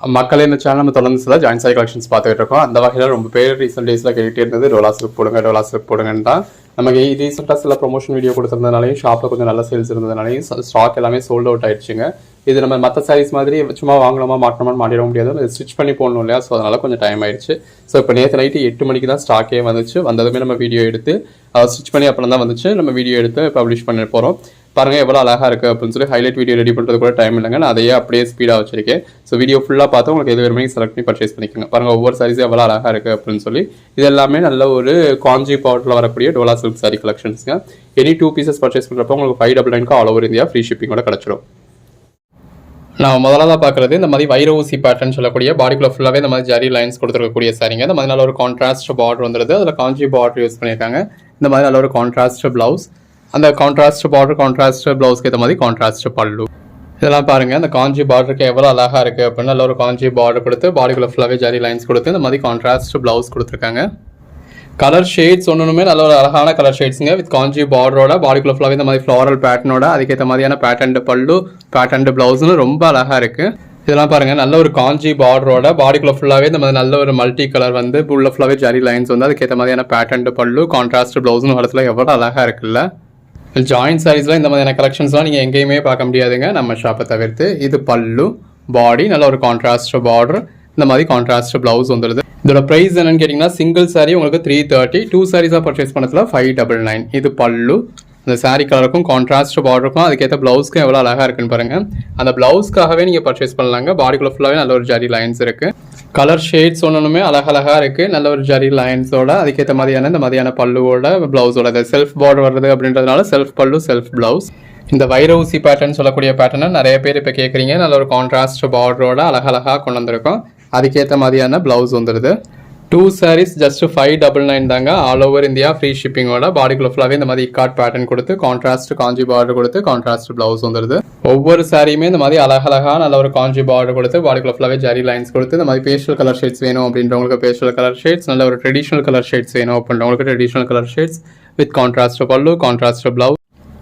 மக்கள் இந்த சேனல் நம்ம தொடர்ந்து சில ஜாயின் சாய் கலெக்ஷன்ஸ் பார்த்துக்கிட்டு இருக்கோம். அந்த வகையில் ரொம்ப பேர் ரீசெண்ட் டேஸில் கேட்டுட்டே இருந்தது டோலா சில்க் போடுங்க டோலா சில்க் போடுங்கன்னு தான். நமக்கு ரீசெண்டாக சில ப்ரொமோஷன் வீடியோ கொடுத்துருந்தனாலையும் ஷாப்பில் கொஞ்சம் நல்ல சேல்ஸ் இருந்ததுனாலையும் ஸ்டாக் எல்லாமே சோல்ட் அவுட் ஆயிடுச்சுங்க. இது நம்ம மற்ற சாரீஸ் மாதிரி சும்மா வாங்கணுமா மாட்டணுமான்னு மாட்டிட முடியாது. ஸ்டிச் பண்ணி போடணும் இல்லையா? ஸோ அதனால கொஞ்சம் டைம் ஆயிடுச்சு. ஸோ இப்போ நேற்று நைட்டு எட்டு மணிக்கு தான் ஸ்டாக்கே வந்துச்சு. வந்ததுமே நம்ம வீடியோ எடுத்து ஸ்டிச் பண்ணி அப்புறம் தான் வந்துச்சு. நம்ம வீடியோ எடுத்து பப்ளிஷ் பண்ண போகிறோம் பாருங்க எவ்வளோ அழகாக இருக்குது அப்படின்னு சொல்லி ஹைலைட் வீடியோ ரெடி பண்ணுறது கூட டைம் இல்லைங்க. நான் அதையே அப்படியே ஸ்பீடாக வச்சிருக்கேன். ஸோ வீடியோ ஃபுல்லாக பார்த்து உங்களுக்கு எது வேணுமே செலக்ட் பண்ணி பர்ச்சேஸ் பண்ணிக்கோங்க. பாருங்க ஒவ்வொரு சாரீஸும் எவ்வளோ அழகாக இருக்குது அப்படின்னு சொல்லி. இது எல்லாமே நல்ல ஒரு காஞ்சி பவுட்டில் வரக்கூடிய டோலா சில்க் சாரி கலெக்ஷன்ஸுங்க எனி டூ பீசஸ் பர்ச்சேஸ் பண்ணுறப்போ உங்களுக்கு ஃபைவ் டபுள் நைனுக்கு ஆல் ஓவர் இந்தியா ஃப்ரீ ஷிப்பிங்கோட கிடச்சிடும் நான் முதலாக பார்க்குறது இந்த மாதிரி வைர ஊசி பேட்டர்ன் சொல்லக்கூடிய பாடிக்குள்ள ஃபுல்லாகவே இந்த மாதிரி ஜரி லைன்ஸ் கொடுத்துருக்கக்கூடிய சாரிங்க இந்த மாதிரி நல்ல ஒரு கான்ட்ராஸ்ட் பார்டர் வந்துருது. அதில் காஞ்சி பார்டர் யூஸ் பண்ணியிருக்காங்க இந்த மாதிரி நல்ல ஒரு கான்ட்ராஸ்ட் ப்ளவுஸ் அந்த கான்ட்ராஸ்ட் பார்டர் கான்ட்ராஸ்ட் ப்ளவுஸ்க்கு ஏற்ற மாதிரி கான்ட்ராஸ்ட் பல்லு இதெல்லாம் பாருங்க அந்த காஞ்சி பார்டருக்கு எவ்வளோ அழகாக இருக்குது அப்படின்னு நல்ல ஒரு காஞ்சி பார்டர் கொடுத்து பாடிக்குள்ள ஃபுல்லாகவே ஜரி லைன்ஸ் கொடுத்து இந்த மாதிரி கான்ட்ராஸ்ட் ப்ளவுஸ் கொடுத்துருக்காங்க. கலர் ஷேட்ஸ் ஒன்றுமே நல்ல ஒரு அழகான கலர் ஷேட்ஸுங்க வித் காஞ்சி பார்டரோட பாடிக்குள்ள ஃபுல்லாகவே இந்த மாதிரி ஃப்ளாரல் பேட்டர்னோட அதுக்கேற்ற மாதிரியான பேட்டர்ன் பல்லு பேட்டர்ன் ப்ளவுஸ்னு ரொம்ப அழகாக இருக்குது இதெல்லாம் பாருங்க நல்ல ஒரு காஞ்சி பார்டரோட பாடிக்குள்ள ஃபுல்லாகவே இந்த மாதிரி நல்ல ஒரு மல்டி கலர் வந்து உள்ள ஃபுல்லாகவே ஜரி லைன்ஸ் வந்து அதுக்கேற்ற மாதிரியான பேட்டர்ன் பல்லு கான்ட்ராஸ்ட் ப்ளவுஸ்னு வரத்துல எவ்வளோ அழகாக இருக்குல்ல. ஜாயின்ட் சாரீஸ்லாம் இந்த மாதிரியான கலெக்ஷன்ஸ்லாம் நீங்கள் எங்கேயுமே பார்க்க முடியாதுங்க. நம்ம ஷாப்பை தவிர்த்து இது பல்லு பாடி நல்ல ஒரு கான்ட்ராஸ்ட் பார்டர் இந்த மாதிரி கான்ட்ராஸ்ட் ப்ளவுஸ் வந்துடுது இதோட ப்ரைஸ் என்னன்னு கேட்டிங்கன்னா சிங்கிள் சாரீ உங்களுக்கு த்ரீ தேர்ட்டி டூ சாரீஸாக பர்ச்சேஸ் பண்ணதில் ஃபைவ் டபுள் நைன் இது பல்லு அந்த சாரீ கலருக்கும் கான்ட்ராஸ்ட் பார்டருக்கும் அதுக்கேற்ற ப்ளவுஸ்க்கும் எவ்வளோ அழகாக இருக்குன்னு பாருங்கள் அந்த ப்ளவுஸ்க்காகவே நீங்கள் பர்ச்சேஸ் பண்ணலாங்க. பாடிக்குள்ள ஃபுல்லாகவே நல்ல ஒரு ஜரி லைன்ஸ் இருக்குது கலர் ஷேட்ஸ் ஒன்றுமே அழகழகாக இருக்குது நல்ல ஒரு ஜரி லைன்ஸோட அதுக்கேற்ற மாதிரியான இந்த மாதிரியான பல்லுவோட ப்ளவுஸோட இந்த செல்ஃப் பார்டர் வருது அப்படின்றதுனால செல்ஃப் பல்லு செல்ஃப் ப்ளவுஸ் இந்த வைர ஊசி பேட்டர்ன் சொல்லக்கூடிய பேட்டர்னை நிறைய பேர் இப்போ கேட்குறீங்க நல்ல ஒரு கான்ட்ராஸ்ட் பார்டரோட அழகழகாக கொண்டு வந்திருக்கோம். அதுக்கேற்ற மாதிரியான ப்ளவுஸ் வந்துடுது two saris just five double nine தாங்க. ஆல் ஓவர் இந்தியா ஃப்ரீ ஷிப்பிங்கோட பாடிக்குள்ள ஃபுல்லாகவே இந்த மாதிரி இக்காட் பேட்டர்ன் கொடுத்து கான்ட்ராஸ்ட் காஞ்சி பார்டர் கொடுத்து கான்ட்ராஸ்ட் ப்ளவுஸ் வந்துடுது ஒவ்வொரு சாரியுமே இந்த மாதிரி அழகழகாக நல்ல ஒரு காஞ்சி பார்டர் கொடுத்து பாடிக்குள்ள ஃபுல்லாகவே ஜரி லைன்ஸ் கொடுத்து இந்த மாதிரி பேஸ்டல் கலர் ஷேட்ஸ் வேணும் அப்படின்றவங்களுக்கு பேஸ்டல் கலர் ஷேட்ஸ் நல்ல ஒரு ட்ரெடிஷனல் கலர் ஷேட்ஸ் வேணும் அப்படின்றவங்களுக்கு traditional colour shades with contrast pallu contrast blouse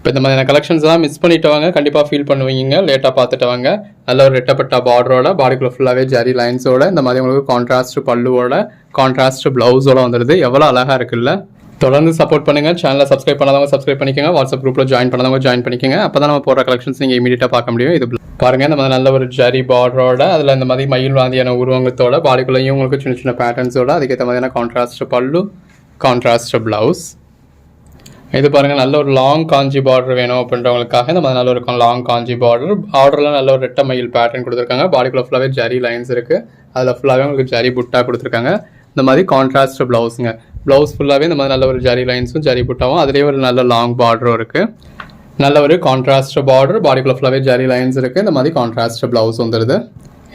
இப்போ இந்த மாதிரியான கலெக்ஷன்ஸ்லாம் மிஸ் பண்ணிட்டு வாங்க. கண்டிப்பாக ஃபீல் பண்ணுவீங்க. லேட்டாக பார்த்துட்டு வாங்க. நல்ல ஒரு ரெட்டப்பட்ட பார்டரோட பாடிக்குள்ள ஃபுல்லாகவே ஜரி லைன்ஸோட இந்த மாதிரி உங்களுக்கு கான்ட்ராஸ்ட் பல்லுவோட கான்ட்ராஸ்ட் ப்ளவுஸோட வந்துடுது எவ்வளோ அழகாக இருக்குல்ல? தொடர்ந்து சப்போர்ட் பண்ணுங்க. சேனலை சப்ஸ்கிரைப் பண்ணாதவங்க சப்ஸ்கிரைப் பண்ணிக்கோங்க. வாட்ஸ்அப் குரூப்பில் ஜாயின் பண்ணாதவங்க ஜாயின் பண்ணிக்கோங்க. அப்போ தான் நம்ம போடுற கலெக்ஷன்ஸ் நீங்கள் இமீடியட்டாக பார்க்க முடியும். இது பாருங்கள் இந்த மாதிரி நல்ல ஒரு ஜரி பார்டரோட அதில் இந்த மாதிரி மயில் வாந்தியான உருவங்கத்தோட பாடிக்குள்ளேயும் உங்களுக்கு சின்ன சின்ன பேட்டர்ன்ஸோட அதுக்கேற்ற மாதிரியான கான்ட்ராஸ்ட் பல்லு கான்ட்ராஸ்ட் ப்ளவுஸ் இது பாருங்கள் நல்ல ஒரு லாங் காஞ்சி பார்டர் வேணும் அப்படின்றவங்களுக்காக இந்த மாதிரி நல்ல ஒரு லாங் காஞ்சி பார்டர் ஆர்டர்லாம் நல்ல ஒரு ரெட்டை மயில் பேட்டர்ன் கொடுத்துருக்காங்க. பாடிக்குள்ள ஃபுல்லாகவே ஜரி லைன்ஸ் இருக்குது அதில் ஃபுல்லாகவே உங்களுக்கு ஜரி புட்டா கொடுத்துருக்காங்க. இந்த மாதிரி கான்ட்ராஸ்ட் ப்ளவுஸுங்க ப்ளவுஸ் ஃபுல்லாகவே இந்த மாதிரி நல்ல ஒரு ஜரி லைன்ஸும் ஜரி புட்டாவும் அதுலேயே ஒரு நல்ல லாங் பார்டரும் இருக்குது நல்ல ஒரு கான்ட்ராஸ்ட் பார்டர் பாடிக்குள்ள ஃபுல்லாகவே ஜரி லைன்ஸ் இருக்குது இந்த மாதிரி கான்ட்ராஸ்ட் ப்ளவுஸ் வந்துடுது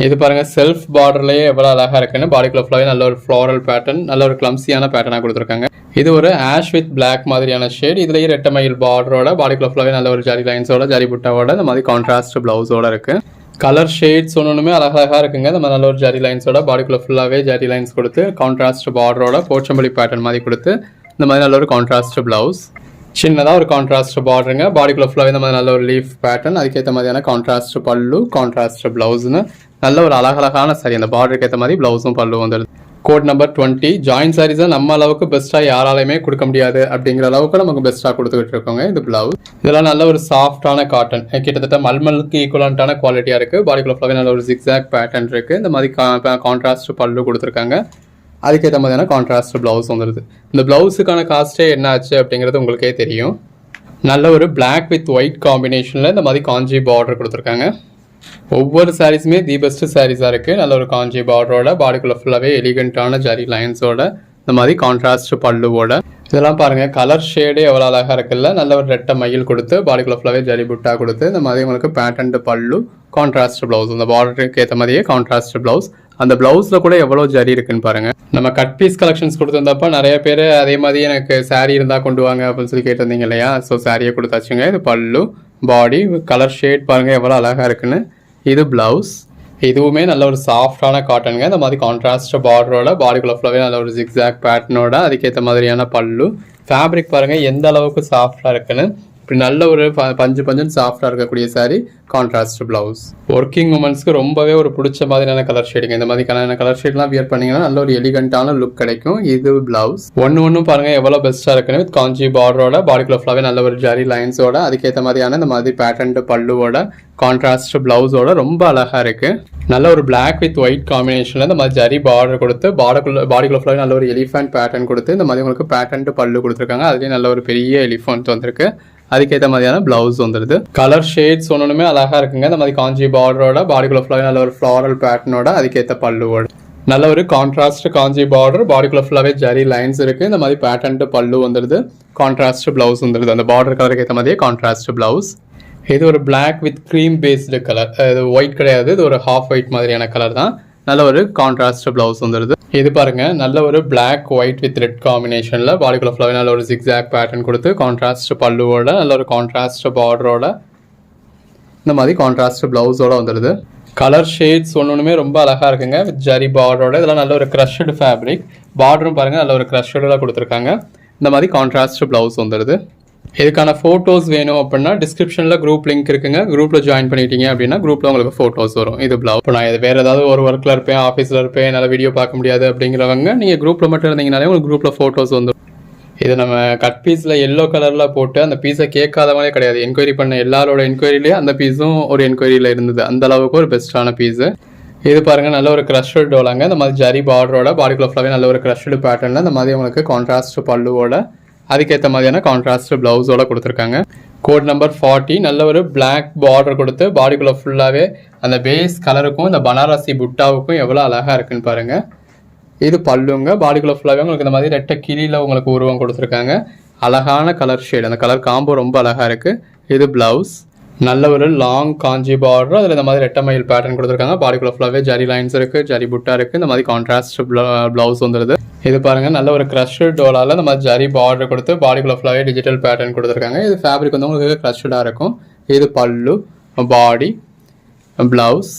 இது பாருங்க செல்ஃப் பார்டர்லயே எவ்வளோ அழகா இருக்குன்னு பாடிக்குள்ள ஃபுல்லாகவே நல்ல ஒரு ஃப்ளோரல் பேட்டர்ன் நல்ல ஒரு கிளம்சியான பேட்டர்னாக கொடுத்துருக்காங்க. இது ஒரு ஆஷ் வித் பிளாக் மாதிரியான ஷேட் இதுலயே ரெட்ட மயில் பார்டரோட பாடிக்குள்ள ஃபுல்லாகவே நல்ல ஒரு ஜாரி லைன்ஸோட ஜரி புட்டாவோட இந்த மாதிரி கான்ட்ராஸ்ட் ப்ளவுஸோட இருக்கு. கலர் ஷேட்ஸ் ஒன்றுமே அழகழகா இருக்குங்க. நம்ம நல்ல ஒரு ஜரி லைன்ஸோட பாடிக்குள்ள ஃபுல்லாகவே ஜரி லைன்ஸ் கொடுத்து கான்ட்ராஸ்ட் பார்டரோட போச்சம்பள்ளி பேட்டர்ன் மாதிரி கொடுத்து இந்த மாதிரி நல்ல ஒரு கான்ட்ராஸ்ட் ப்ளவுஸ் சின்னதாக ஒரு கான்ட்ராஸ்ட் பார்டருங்க பாடிக்குள்ள ஃபுல்லாகவே இந்த மாதிரி நல்ல ஒரு லீஃப் பேட்டர்ன் அதுக்கேற்ற மாதிரியான கான்ட்ராஸ்ட் பல்லு கான்ட்ராஸ்ட் ப்ளவுஸ்னு நல்ல ஒரு அழகழகான சாரி அந்த பார்டருக்கு ஏற்ற மாதிரி ப்ளவுஸும் பல்லு வந்துடுது கோட் நம்பர் டுவெண்ட்டி ஜாயின் சாரீஸை நம்ம அளவுக்கு பெஸ்ட்டாக யாராலையுமே கொடுக்க முடியாது அப்படிங்கிற அளவுக்கு நமக்கு பெஸ்ட்டாக கொடுத்துக்கிட்டு இருக்கோங்க இந்த பிளவுஸ் இதெல்லாம் நல்ல ஒரு சாஃப்டான காட்டன் கிட்டத்தட்ட மல்மலுக்கு ஈக்குவலண்ட்டான குவாலிட்டியாக இருக்குது பாடிக்குள்ள ஃபுல்லாகவே நல்ல ஒரு ஜிக்ஸாக் பேட்டர்ன் இருக்குது இந்த மாதிரி கான்ட்ராஸ்ட் பல்லு கொடுத்துருக்காங்க. அதுக்கேற்ற மாதிரியான கான்ட்ராஸ்ட் ப்ளவுஸ் வந்துடுது இந்த ப்ளவுஸுக்கான காஸ்ட்டே என்ன ஆச்சு அப்படிங்கிறது உங்களுக்கே தெரியும். நல்ல ஒரு பிளாக் வித் ஒயிட் காம்பினேஷனில் இந்த மாதிரி காஞ்சி பார்டர் கொடுத்துருக்காங்க. ஒவ்வொரு சாரீஸுமே தி பெஸ்ட் சாரீஸாக இருக்குது நல்ல ஒரு காஞ்சி பார்டரோட பாடிக்குள்ளே ஃபுல்லாகவே எலிகண்ட்டான ஜரி லைன்ஸோட இந்த மாதிரி கான்ட்ராஸ்ட் பல்லுவோட இதெல்லாம் பாருங்கள் கலர் ஷேடே எவ்வளோ அழகாக இருக்குல்ல நல்ல ஒரு ரெட்டை மயில் கொடுத்து பாடிக்குள்ள ஃபுல்லாகவே ஜரி புட்டா கொடுத்து இந்த மாதிரி உங்களுக்கு பேட்டர்ன் பல்லு கான்ட்ராஸ்ட் ப்ளவுஸ் அந்த பார்டருக்கு ஏற்ற மாதிரியே கான்ட்ராஸ்ட் ப்ளவுஸ் அந்த ப்ளவுஸில் கூட எவ்வளோ ஜரி இருக்குன்னு பாருங்கள் நம்ம கட் பீஸ் கலெக்ஷன்ஸ் கொடுத்துருந்தப்ப நிறைய பேர் அதே மாதிரி எனக்கு சாரீ இருந்தால் கொண்டு வாங்க அப்படின்னு சொல்லி கேட்டிருந்தீங்க இல்லையா? ஸோ சாரியை கொடுத்தாச்சுங்க. இது பல்லு. பாடி கலர் ஷேட் பாருங்க எவ்வளோ அழகாக இருக்குன்னு. இது ப்ளவுஸ் இதுவுமே நல்ல ஒரு சாஃப்டான காட்டனுங்க இந்த மாதிரி கான்ட்ராஸ்ட் பார்டரோட பாடிக்குள்ள ஃபுல்லாகவே நல்ல ஒரு ஜிக்ஸாக் பேட்டர்னோட அதுக்கேற்ற மாதிரியான பல்லு. ஃபேப்ரிக் பாருங்க எந்த அளவுக்கு சாஃப்டாக இருக்குன்னு. இப்படி நல்ல ஒரு ப- பஞ்சு பஞ்சுன்னு சாஃப்டாக இருக்கக்கூடிய சாரீ கான்ட்ராஸ்ட் பிளவுஸ் ஒர்க்கிங் உமன்ஸ்க்கு ரொம்பவே ஒரு பிடிச்ச மாதிரியான கலர் ஷேடிங் இந்த மாதிரியான கலர் ஷேட்லாம் வியர் பண்ணீங்கன்னா நல்ல ஒரு எலிகண்டான லுக் கிடைக்கும். இது பிளவுஸ் ஒன்று ஒன்றும் பாருங்கள் எவ்வளோ பெஸ்ட்டாக இருக்குன்னு. வித் காஞ்சி பார்டரோட பாடிக்குள்ள ஃபுல்லாகவே நல்ல ஒரு ஜரி லைன்ஸோட அதுக்கேற்ற மாதிரியான இந்த மாதிரி பேட்டர்ன் பல்லுவோட கான்ட்ராஸ்ட் பிளவுஸோட ரொம்ப அழகாக இருக்குது நல்ல ஒரு பிளாக் வித் ஒயிட் காம்பினேஷனில் இந்த மாதிரி ஜரி பார்டர் கொடுத்து பாடிக்குள்ள பாடிக்குள்ள ஃபுல்லாக நல்ல ஒரு எலிஃபென்ட் பேட்டர்ன் கொடுத்து இந்த மாதிரி உங்களுக்கு பேட்டர்ன் பல்லு கொடுத்துருக்காங்க. அதுலேயும் நல்ல ஒரு பெரிய எலிஃபென்ட் வந்திருக்கு. அதுக்கேற்ற மாதிரியான பிளவுஸ் வந்துடுது கலர் ஷேட்ஸ் ஒன்றுமே அழகா இருக்குங்க. இந்த மாதிரி காஞ்சி பார்டரோட பாடிக்குள்ள ஃபுல்லாக நல்ல ஒரு ஃப்ளாரல் பேட்டர்னோட அதுக்கேற்ற பல்லுவோட நல்ல ஒரு கான்ட்ராஸ்ட் காஞ்சி பார்டர் பாடிக்குள்ள ஃபுல்லாகவே ஜரி லைன்ஸ் இருக்குது இந்த மாதிரி பேட்டர்ன் பல்லு வந்துடுது கான்ட்ராஸ்ட் பிளவுஸ் வந்துடுது அந்த பார்டர் கலருக்கு ஏற்ற மாதிரியே கான்ட்ராஸ்ட் பிளவுஸ் இது ஒரு black with cream based colour இது ஒயிட் கிடையாது. இது ஒரு ஹாஃப் ஒயிட் மாதிரியான கலர் தான். நல்ல ஒரு கான்ட்ராஸ்ட் பிளவுஸ் வந்துடுது இது பாருங்க நல்ல ஒரு பிளாக் ஒயிட் வித் ரெட் காம்பினேஷன்ல பாடிக்குள்ள ஃபுல்லாகவே நல்ல ஒரு ஜிக்ஸாக் பேட்டர்ன் கொடுத்து கான்ட்ராஸ்ட் பல்லுவோட நல்ல ஒரு கான்ட்ராஸ்ட் பார்டரோட இந்த மாதிரி கான்ட்ராஸ்ட் பிளவுஸோட வந்துடுது கலர் ஷேட்ஸ் ஒன்றுமே ரொம்ப அழகாக இருக்குங்க வித் ஜரி பார்டரோட இதெல்லாம் நல்ல ஒரு க்ரஷ்டு ஃபேப்ரிக் பார்டரும் பாருங்கள் நல்ல ஒரு க்ரஷ்டில் கொடுத்துருக்காங்க. இந்த மாதிரி கான்ட்ராஸ்ட் பிளவுஸ் வந்துடுது இதுக்கான ஃபோட்டோஸ் வேணும் அப்படின்னா டிஸ்கிரிப்ஷனில் குரூப் லிங்க் இருக்குங்க. குரூப்பில் ஜாயின் பண்ணிட்டீங்க அப்படின்னா குரூப்பில் உங்களுக்கு ஃபோட்டோஸ் வரும். இது பிளவு இப்போ நான் இது வேறு ஏதாவது ஒரு ஒர்க்கில் இருப்பேன் ஆஃபீஸில் இருப்பேன் என்னால் வீடியோ பார்க்க முடியாது அப்படிங்கிறவங்க நீங்கள் குரூப்பில் மட்டும் இருந்தீங்கனாலே உங்களுக்கு குரூப்பில் ஃபோட்டோஸ் வந்துடும் இது நம்ம கட் பீஸில் எல்லோ கலரில் போட்டு அந்த பீஸை கேட்காதவங்களே கிடையாது. என்கொயரி பண்ண எல்லாரோட என்கொயரிலேயே அந்த பீஸும் ஒரு என்கொயரியில் இருந்தது. அந்த அளவுக்கு ஒரு பெஸ்ட்டான பீஸு இது பாருங்க நல்ல ஒரு க்ரஷ்டு டோலாங்க இந்த மாதிரி ஜரி பார்டரோட பாடிக்குள்ள ஃபுல்லாகவே நல்ல ஒரு க்ரஷ்டு பேட்டர்னில் இந்த மாதிரி உங்களுக்கு கான்ட்ராஸ்ட் பல்லுவோட அதுக்கேற்ற மாதிரியான கான்ட்ராஸ்ட் ப்ளவுஸோட கொடுத்துருக்காங்க. கோட் நம்பர் ஃபார்ட்டி நல்ல ஒரு பிளாக் பார்டர் கொடுத்து பாடிக்குள்ளே ஃபுல்லாகவே அந்த பேஸ் கலருக்கும் இந்த பனாரசி புட்டாவுக்கும் எவ்வளோ அழகாக இருக்குன்னு பாருங்க. இது பல்லுங்க பாடிக்குள்ளே ஃபுல்லாகவே உங்களுக்கு இந்த மாதிரி ரெட்டை கிளியில் உங்களுக்கு உருவம் கொடுத்துருக்காங்க. அழகான கலர் ஷேட் அந்த கலர் காம்போ ரொம்ப அழகாக இருக்குது இது ப்ளவுஸ் நல்ல ஒரு லாங் காஞ்சி பார்டர் அதில் இந்த மாதிரி ரெட்டை மயில் பேட்டர்ன் கொடுத்துருக்காங்க. பாடிக்குள்ள ஃபுல்லாகவே ஜரி லைன்ஸ் இருக்குது ஜரி புட்டா இருக்குது இந்த மாதிரி கான்ட்ராஸ்ட் ப்ளவுஸ் வந்துடுது இது பாருங்க நல்ல ஒரு க்ரஷ்டு டோலால இந்த மாதிரி ஜரி பார்டர் கொடுத்து பாடிக்குள்ள ஃபுல்லாகவே டிஜிட்டல் பேட்டர்ன் கொடுத்துருக்காங்க. இது ஃபேப்ரிக் வந்து உங்களுக்கு க்ரஷ்டாக இருக்கும். இது பல்லு பாடி ப்ளவுஸ்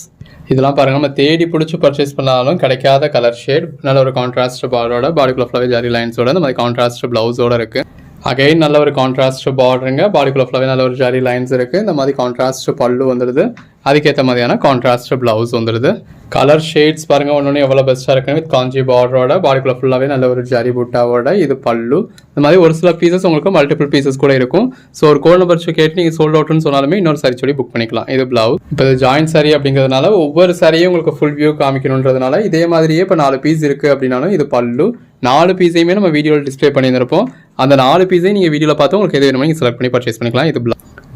இதெல்லாம் பாருங்கள் நம்ம தேடி பிடிச்சி பர்ச்சேஸ் பண்ணாலும் கிடைக்காத கலர் ஷேட் நல்ல ஒரு கான்ட்ராஸ்ட் பார்டரோட பாடிக்குள்ள ஃபுல்லாகவே ஜரி லைன்ஸோட இந்த மாதிரி கான்ட்ராஸ்ட் ப்ளவுஸோட இருக்குது அகைன் நல்ல ஒரு கான்ட்ராஸ்ட் பார்டருங்க பாடிக்குள்ள ஃபுல்லாகவே நல்ல ஒரு ஜரி லைன்ஸ் இருக்குது இந்த மாதிரி கான்ட்ராஸ்ட் பல்லு வந்துடுது. அதுக்கேற்ற மாதிரியான கான்ட்ராஸ்ட் பிளவுஸ் வந்துடுது. கலர் ஷேட்ஸ் பாருங்க ஒன்று எவ்வளோ பெஸ்ட்டாக இருக்குன்னு. வித் காஞ்சி பார்டரோட பாடிக்குள்ள ஃபுல்லாகவே நல்ல ஒரு ஜரி புட்டாவோட இது பல்லு. இந்த மாதிரி ஒரு சில பீசஸ் உங்களுக்கு மல்டிபிள் பீசஸ் கூட இருக்கும். ஸோ ஒரு கோல் நம்பர் கேட்டு நீங்கள் சோல்ட் அவுட்னு சொன்னாலுமே இன்னொரு சாரி சொல்லி புக் பண்ணிக்கலாம். இது பிளவுஸ் இப்போ இது ஜாயின் சாரி அப்படிங்கிறதுனால ஒவ்வொரு சாரியும் உங்களுக்கு ஃபுல் வியூ காமிக்கணுன்றதுனால இதே மாதிரியே இப்போ நாலு பீஸ் இருக்குது அப்படின்னாலும் இது பல்லு. நாலு பீஸையுமே நம்ம வீடியோவில் டிஸ்ப்ளே பண்ணியிருந்திருப்போம். அந்த நாலு பீஸையும் நீங்கள் வீடியோவில் பார்த்து உங்களுக்கு எது வேணுமோ நீங்கள் செலக்ட் பண்ணி பர்ச்சேஸ் பண்ணிக்கலாம். இது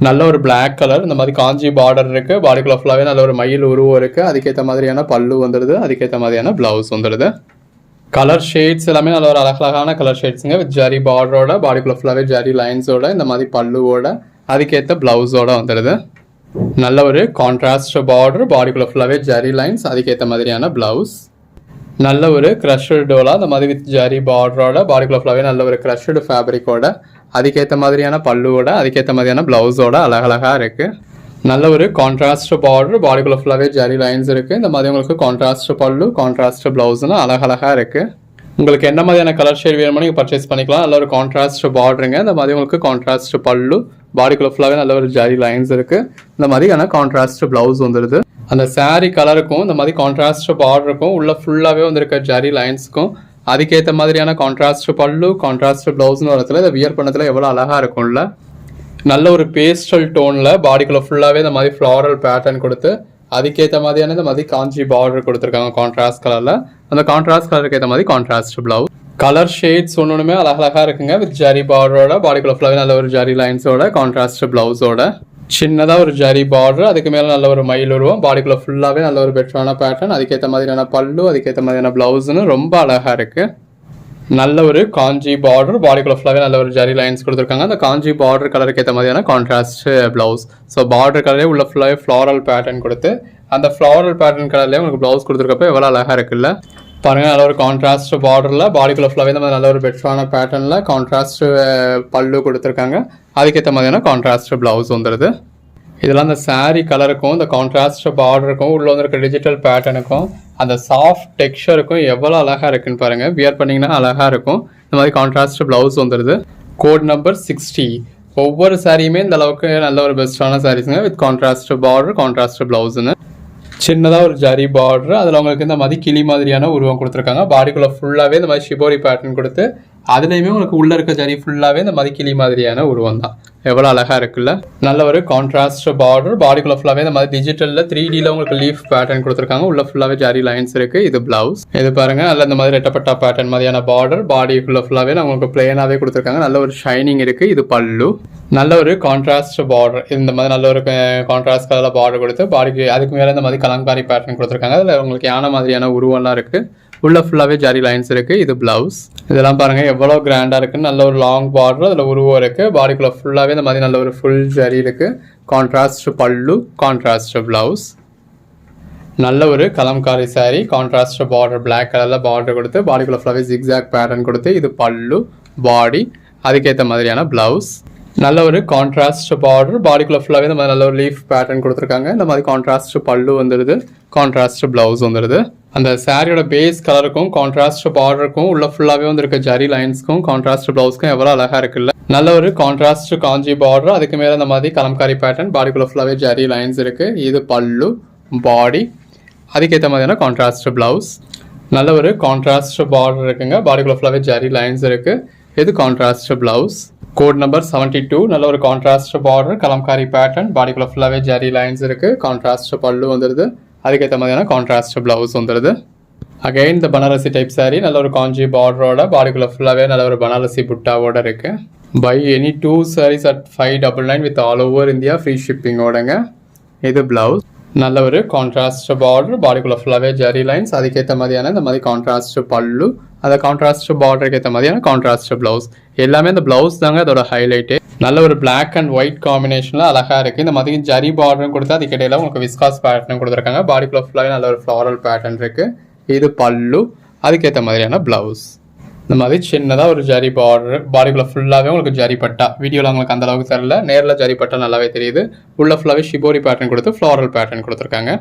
நல்ல ஒரு பிளாக் கலர் இந்த மாதிரி காஞ்சி பார்டர் இருக்குது பாடிக்குள்ள ஃபுல்லாகவே நல்ல ஒரு மயில் உருவம் இருக்குது அதுக்கேற்ற மாதிரியான பல்லு வந்துடுது அதுக்கேற்ற மாதிரியான பிளவுஸ் வந்துடுது கலர் ஷேட்ஸ் எல்லாமே நல்ல ஒரு அழகழகான கலர் ஷேட்ஸுங்க வித் ஜரி பார்டரோட பாடிக்குள்ள ஃபுல்லாகவே ஜரி லைன்ஸோட இந்த மாதிரி பல்லுவோட அதுக்கேற்ற பிளவுஸோட வந்துடுது நல்ல ஒரு கான்ட்ராஸ்ட் பார்டர் பாடிக்குள்ள ஃபுல்லாகவே ஜரி லைன்ஸ் அதுக்கேற்ற மாதிரியான பிளவுஸ் நல்ல ஒரு க்ரஷ்டு டோலா அந்த மாதிரி வித் ஜரி பார்டரோட பாடிக்குள்ள ஃபுல்லாகவே நல்ல ஒரு க்ரஷ்டு ஃபேப்ரிக்கோட அதுக்கேற்ற மாதிரியான பல்லுவோட அதுக்கேற்ற மாதிரியான ப்ளவுஸோட அழகழகாக இருக்குது நல்ல ஒரு கான்ட்ராஸ்ட் பார்டர் பாடிக்குள்ள ஃபுல்லாகவே ஜரி லைன்ஸ் இருக்குது இந்த மாதிரி உங்களுக்கு கான்ட்ராஸ்ட் பல்லு கான்ட்ராஸ்ட் ப்ளவுஸ்னு அழகழகாக இருக்குது உங்களுக்கு என்ன மாதிரியான கலர் ஷேட் வேணுமோ நீங்கள் பர்ச்சேஸ் பண்ணிக்கலாம். நல்ல ஒரு கான்ட்ராஸ்ட் பார்டருங்க இந்த மாதிரி உங்களுக்கு கான்ட்ராஸ்ட் பல்லு பாடிக்குள்ள ஃபுல்லாகவே நல்ல ஒரு ஜரி லைன்ஸ் இருக்குது இந்த மாதிரியான கான்ட்ராஸ்ட் பிளவுஸ் வந்துடுது அந்த saree கலருக்கும் இந்த மாதிரி கான்ட்ராஸ்ட் பார்டருக்கும் உள்ள ஃபுல்லாகவே வந்திருக்க ஜரி லைன்ஸுக்கும் அதுக்கேற்ற மாதிரியான கான்ட்ராஸ்ட் பல்லு கான்ட்ராஸ்ட் பிளவுஸ்னு வரத்துல இதை வியர் பண்ணத்தில் எவ்வளோ அழகாக இருக்கும்ல. நல்ல ஒரு பேஸ்டல் டோனில் பாடிக்குள்ள ஃபுல்லாகவே இந்த மாதிரி ஃப்ளாரல் பேட்டர்ன் கொடுத்து அதுக்கேற்ற மாதிரியான இந்த மாதிரி காஞ்சி பார்டர் கொடுத்துருக்காங்க கான்ட்ராஸ்ட் கலரில் அந்த கான்ட்ராஸ்ட் கலருக்கு ஏற்ற மாதிரி கான்ட்ராஸ்ட் ப்ளவுஸ் கலர் ஷேட்ஸ் ஒன்றுமே அழகழகா இருக்குங்க. வித் ஜரி பார்டரோட பாடிக்குள்ள ஃபுல்லாகவே நல்ல ஒரு ஜரி லைன்ஸோட கான்ட்ராஸ்ட் பிளவுஸோட சின்னதாக ஒரு ஜரி பார்டர் அதுக்கு மேலே நல்ல ஒரு மயில் உருவம் பாடிக்குள்ள ஃபுல்லாகவே நல்ல ஒரு பெட்டரான பேட்டர்ன் அதுக்கேற்ற மாதிரியான பல்லு அதுக்கேற்ற மாதிரியான பிளவுஸ்னு ரொம்ப அழகாக இருக்குது நல்ல ஒரு காஞ்சி பார்டர் பாடிக்குள்ள ஃபுல்லாகவே நல்ல ஒரு ஜரி லைன்ஸ் கொடுத்துருக்காங்க. அந்த காஞ்சி பார்டர் கலருக்கு ஏற்ற மாதிரியான கான்ட்ராஸ்ட் ப்ளவுஸ் ஸோ பார்டர் கலரே உள்ள ஃபுல்லாகவே ஃப்ளாரல் பேட்டர்ன் கொடுத்து அந்த ஃப்ளாரல் பேட்டர்ன் கலர்லேயே உங்களுக்கு ப்ளவுஸ் கொடுத்துருக்கப்ப எவ்வளோ அழகாக இருக்குல்ல? பாருங்க நல்ல ஒரு கான்ட்ராஸ்ட் பார்டரில் பாடிக்குள்ள ஃபுல்லாகவே இந்த மாதிரி நல்ல ஒரு பெட்ரான பேட்டர்னில் கான்ட்ராஸ்ட் பல்லு கொடுத்துருக்காங்க. அதுக்கேற்ற மாதிரியான கான்ட்ராஸ்ட் ப்ளவுஸ் வந்துடுது இதெல்லாம் அந்த saree கலருக்கும் இந்த கான்ட்ராஸ்ட் பார்டருக்கும் உள்ளே வந்துருக்க டிஜிட்டல் பேட்டர்னுக்கும் அந்த சாஃப்ட் டெக்ஸ்சருக்கும் எவ்வளோ அழகாக இருக்குன்னு பாருங்கள் வியர் பண்ணிங்கன்னா அழகாக இருக்கும். இந்த மாதிரி கான்ட்ராஸ்ட் ப்ளவுஸ் வந்துடுது கோட் நம்பர் சிக்ஸ்டி ஒவ்வொரு சாரியுமே இந்த அளவுக்கு நல்ல ஒரு பெஸ்ட்டான சாரீஸுங்க வித் கான்ட்ராஸ்ட் பார்டர் கான்ட்ராஸ்ட் ப்ளவுஸுன்னு சின்னதாக ஒரு ஜரி பார்டர் அதில் அவங்களுக்கு இந்த மாதிரி கிளி மாதிரியான உருவம் கொடுத்துருக்காங்க. பாடிக்குள்ளே ஃபுல்லாகவே இந்த மாதிரி ஷிபோரி பேட்டர்ன் கொடுத்து அதுலேயுமே உங்களுக்கு உள்ளே இருக்க ஜரி ஃபுல்லாகவே இந்த மாதிரி கிளி மாதிரியான உருவம் தான். எவ்வளோ அழகாக இருக்குல்ல? நல்ல ஒரு கான்ட்ராஸ்ட் பார்டர் பாடிக்குள்ளே ஃபுல்லாகவே இந்த மாதிரி டிஜிட்டலில் த்ரீ டியில் உங்களுக்கு லீஃப் பேட்டர்ன் கொடுத்துருக்காங்க. உள்ள ஃபுல்லாகவே ஜரி லைன்ஸ் இருக்குது இது பிளவுஸ் இது பாருங்கள் நல்ல இந்த மாதிரி ரெட்டப்பட்டா பேட்டர்ன் மாதிரியான பார்டர் பாடிக்குள்ளே ஃபுல்லாகவே உங்களுக்கு பிளேனாகவே கொடுத்துருக்காங்க. நல்ல ஒரு ஷைனிங் இருக்குது இது பல்லு. நல்ல ஒரு கான்ட்ராஸ்ட் பார்டர் இந்த மாதிரி நல்ல ஒரு கான்ட்ராஸ்ட் கலரில் பார்டர் கொடுத்து பாடிக்கு அதுக்கு மேலே இந்த மாதிரி கலங்காரி பேட்டர்ன் கொடுத்துருக்காங்க. அதில் உங்களுக்கு யானை மாதிரியான உருவம்லாம் இருக்குது உள்ள ஃபுல்லாகவே ஜாரி லைன்ஸ் இருக்குது இது பிளவுஸ் இதெல்லாம் பாருங்கள் எவ்வளோ கிராண்டாக இருக்குன்னு. நல்ல ஒரு லாங் பார்டர் அதில் உருவம் இருக்குது பாடிக்குள்ளே ஃபுல்லாகவே இந்த மாதிரி நல்ல ஒரு ஃபுல் ஜரி இருக்குது கான்ட்ராஸ்ட் பல்லு கான்ட்ராஸ்ட் பிளவுஸ் நல்ல ஒரு Kalamkari saree contrast border black கலரில் பார்டர் கொடுத்து பாடிக்குள்ளே ஃபுல்லாகவே ஜிக்ஸாக் பேட்டர்ன் கொடுத்து இது பல்லு பாடி அதுக்கேற்ற மாதிரியான பிளவுஸ் நல்ல ஒரு கான்ட்ராஸ்ட் பார்டர் பாடிக்குள்ளே ஃபுல்லாகவே இந்த மாதிரி நல்ல ஒரு லீஃப் பேட்டர்ன் கொடுத்துருக்காங்க. இந்த மாதிரி கான்ட்ராஸ்ட் பல்லு வந்துடுது கான்ட்ராஸ்ட் பிளவுஸ் வந்துடுது அந்த சாரியோட பேஸ் கலருக்கும் கான்ட்ராஸ்ட் பார்டருக்கும் உள்ள ஃபுல்லாகவே வந்திருக்க ஜரி லைன்ஸ்க்கும் கான்ட்ராஸ்ட் பிளவுஸ்க்கும் எவ்வளோ அழகாக இருக்குல்ல? நல்ல ஒரு கான்ட்ராஸ்ட் காஞ்சி பார்டர் அதுக்கு மேலே இந்த மாதிரி கலம்காரி பேட்டர்ன் பாடிக்குள்ள ஃபுல்லாகவே ஜரி லைன்ஸ் இருக்குது இது பல்லு பாடி அதுக்கேற்ற மாதிரியான கான்ட்ராஸ்ட் பிளவுஸ் நல்ல ஒரு கான்ட்ராஸ்ட் பார்டர் இருக்குங்க. பாடிக்குள்ள ஃபுல்லாகவே ஜரி லைன்ஸ் இருக்குது இது contrast blouse code number seventy two நல்ல ஒரு கான்ட்ராஸ்ட் பார்டர் கலம்காரி பேட்டர்ன் பாடிக்குள்ள ஃபுல்லாகவே ஜரி லைன்ஸ் இருக்குது கான்ட்ராஸ்ட் பல்லு வந்துடுது அதுக்கேற்ற மாதிரியான கான்ட்ராஸ்ட் பிளவுஸ் வந்துடுது அகைன் இந்த பனாரசி டைப் saree நல்ல ஒரு காஞ்சி பார்டரோட பாடிக்குள்ளே ஃபுல்லாகவே நல்ல ஒரு பனாரசி புட்டாவோட இருக்குது buy any two saris at five double nine with all over India free ஷிப்பிங்கோடங்க இது பிளவுஸ் நல்ல ஒரு கான்ட்ராஸ்ட் பார்டர் பாடிக்குள்ளே ஃபுல்லாகவே ஜரி லைன்ஸ் அதுக்கேற்ற மாதிரியான இந்த மாதிரி கான்ட்ராஸ்ட் பல்லு அந்த கான்ட்ராஸ்ட் பார்டருக்கு ஏற்ற மாதிரியான கான்ட்ராஸ்ட் பிளவுஸ் எல்லாமே இந்த பிளவுஸ் தாங்க அதோட ஹைலைட்டு நல்ல ஒரு பிளாக் அண்ட் ஒயிட் காம்பினேஷனில் அழகாக இருக்குது இந்த மாதிரி ஜரி பார்டரும் கொடுத்து அதுக்கு இடையில உங்களுக்கு விஸ்காஸ் பேட்டர்னும் கொடுத்துருக்காங்க. பாடிக்குள்ள ஃபுல்லாகவே நல்ல ஒரு ஃப்ளாரல் பேட்டர்ன் இருக்குது இது பல்லு. அதுக்கேற்ற மாதிரியான ப்ளவுஸ் இந்த மாதிரி சின்னதாக ஒரு ஜரி பார்டர் பாடிக்குள்ள ஃபுல்லாகவே உங்களுக்கு ஜரி பட்டா. வீடியோவில் உங்களுக்கு அந்த அளவுக்கு தெரியல. நேரில் ஜரிப்பட்டா நல்லாவே தெரியுது. உள்ள ஃபுல்லாகவே ஷிபோரி பேட்டர்ன் கொடுத்து ஃப்ளாரல் பேட்டர்ன் கொடுத்துருக்காங்க.